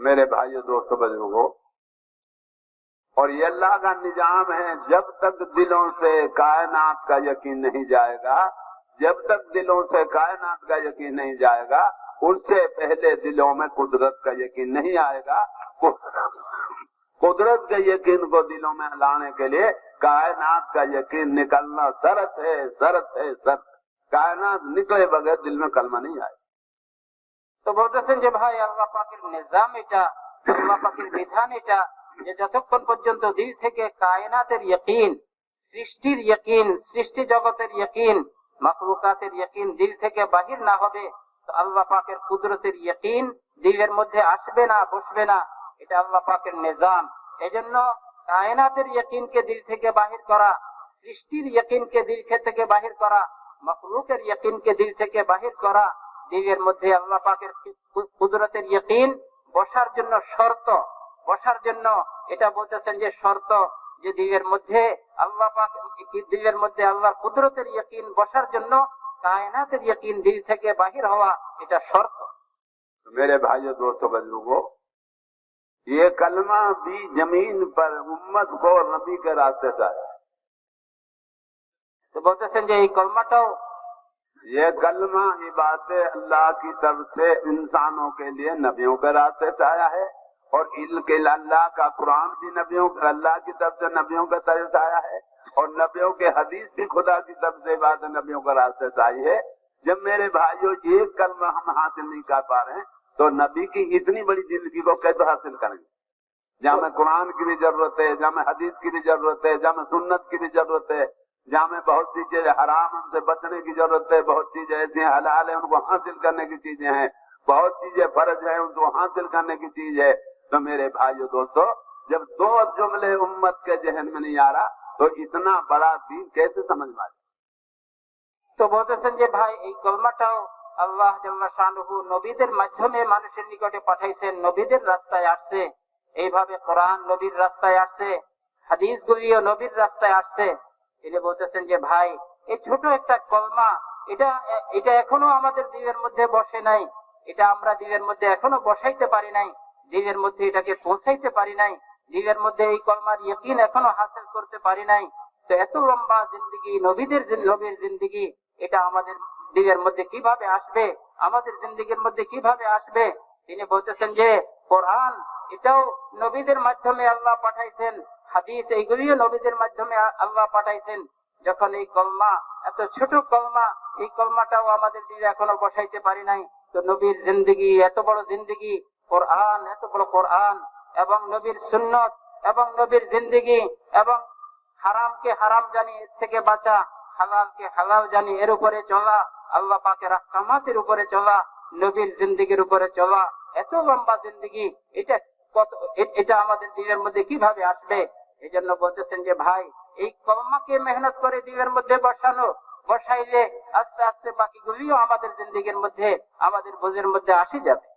میرے بھائیو دوست بزرگوں اور یہ اللہ کا نظام ہے، جب تک دلوں سے کائنات کا یقین نہیں جائے گا، جب تک دلوں سے کائنات کا یقین نہیں جائے گا، اس سے پہلے دلوں میں قدرت کا یقین نہیں آئے گا۔ قدرت کے یقین کو دلوں میں لانے کے لیے کائنات کا یقین نکلنا سرت ہے سرت ہے، سرت۔ کائنات نکلے بغیر دل میں کلمہ نہیں آئے۔ گا তো বলতেছেন যে, ভাই, আল্লাহ পাকের নিজাম এটা, আল্লাহ পাকের বিধান এটা যে যতক্ষণ পর্যন্ত দিল থেকে কায়নাতের ইয়কিন, সৃষ্টির ইয়কিন, সৃষ্টি জগতের ইয়কিন মাকলুকাতের ইয়কিন দিল থেকে বাহির না হবে, তো আল্লাহ পাকের কুদরতের ইয়কিন দিলের মধ্যে আসবে না, বসবে না। এটা আল্লাহ পাকের নিজাম। এজন্য কায়নাতের ইয়কিনকে দিল থেকে বাহির করা, সৃষ্টির ইয়কিনকে দিল থেকে বাহির করা, মখলুকের ইয়কিনকে দিল থেকে বাহির করা দিলের মধ্যে আল্লাহ পাকের কুদরতের ইয়কিন বসার জন্য শর্ত বসার জন্য এটা বলতেছেন যে শর্ত যে দিলের মধ্যে আল্লাহ পাক দিলের মধ্যে আল্লাহর কুদরতের ইয়কিন বসার জন্য কায়নাতের ইয়কিন দিল থেকে বাহির হওয়া এটা শর্ত मेरे भाइयों दोस्तों बुजुर्गो ये कलमा भी जमीन पर उम्मत को नबी के रास्ते से आया তো বলতেছেন যে এই یہ کلمہ بات اللہ کی طرف سے انسانوں کے لیے نبیوں کے راستے سے آیا ہے اور اللہ کا قرآن بھی نبیوں اللہ کی طرف سے نبیوں کے طرف سے آیا ہے اور نبیوں کے حدیث بھی خدا کی طرف سے بات نبیوں کے راستے سے آئی ہے۔ جب میرے بھائیوں جی، یہ کلمہ ہم حاصل نہیں کر پا رہے ہیں، تو نبی کی اتنی بڑی زندگی کو کیسے حاصل کریں گے؟ جہاں میں قرآن کی بھی ضرورت ہے جہاں میں حدیث کی بھی ضرورت ہے جہاں میں سنت کی بھی ضرورت ہے۔ جہاں میں بہت سی چیزیں حرام ان سے بچنے کی ضرورت ہے، بہت چیزیں ایسی ہیں حلال ہیں، ان کو حاصل کرنے کی چیزیں ہیں۔ بہت چیزیں فرض ہیں، ان کو حاصل کرنے کی چیز ہے۔ تو میرے بھائیو دوستو، جب دو جملے امت کے ذہن میں نہیں آ رہا، تو اتنا بڑا دین کیسے سمجھ میں তো বলতেছেন যে ভাই এই কলমাটাও আল্লাহ শাহু নবীদের মাধ্যমে মানুষের سے পাঠাইছেন নবীদের قرآن আসছে এইভাবে কোরআন سے، حدیث আসছে হাদিস গুলিও নবীর রাস্তায় سے۔ তিনি বলতেছেন যে, ভাই এই ছোট একটা কলমা, এটা এটা এখনও আমাদের দিনের মধ্যে বসে নাই। এটা আমরা দিনের মধ্যে এখনও বসাইতে পারি নাই। দিনের মধ্যে এটাকে পৌঁছাইতে পারি নাই। দিনের মধ্যে এই কলমার ইয়কিন এখনও হাসিল করতে পারি নাই। তো এত লম্বা জিন্দিগি, নবীদের নবীর জিন্দিগি, এটা আমাদের দিনের মধ্যে কীভাবে আসবে? আমাদের জিন্দিগির মধ্যে কীভাবে আসবে? তিনি বলতেছেন যে, কোরআন, এটাও নবীদের মাধ্যমে আল্লাহ পাঠাইছেন। হাদিস এইগুলিও নবীদের মাধ্যমে আল্লাহ পাঠাইছেন। যখন এই কলমা, এত ছোট কলমা, এই কলমাটাও আমাদের দিলে এখনও বসাইতে পারি নাই। তো নবীর জিন্দিগি, এত বড় জিন্দিগি, কোরআন, এত বড় কোরআন, এবং নবীর সুন্নত, এবং নবীর জিন্দিগি, এবং হারামকে হারাম জানি, এর থেকে বাঁচা, হালালকে হালাল জানি, এর উপরে চলা, আল্লাহ পাকের আহকামাতের উপরে চলা, নবীর জিন্দিগির উপরে চলা, এত লম্বা জিন্দিগি, এটা এটা আমাদের দিনের মধ্যে কীভাবে আসবে? এই জন্য বলতেছেন যে, ভাই, এই কলমাকে মেহনত করে দিনের মধ্যে বসানো, বসাইলে আস্তে আস্তে বাকিগুলিও আমাদের জিন্দিগির মধ্যে, আমাদের বোঝের মধ্যে আসে যাবে।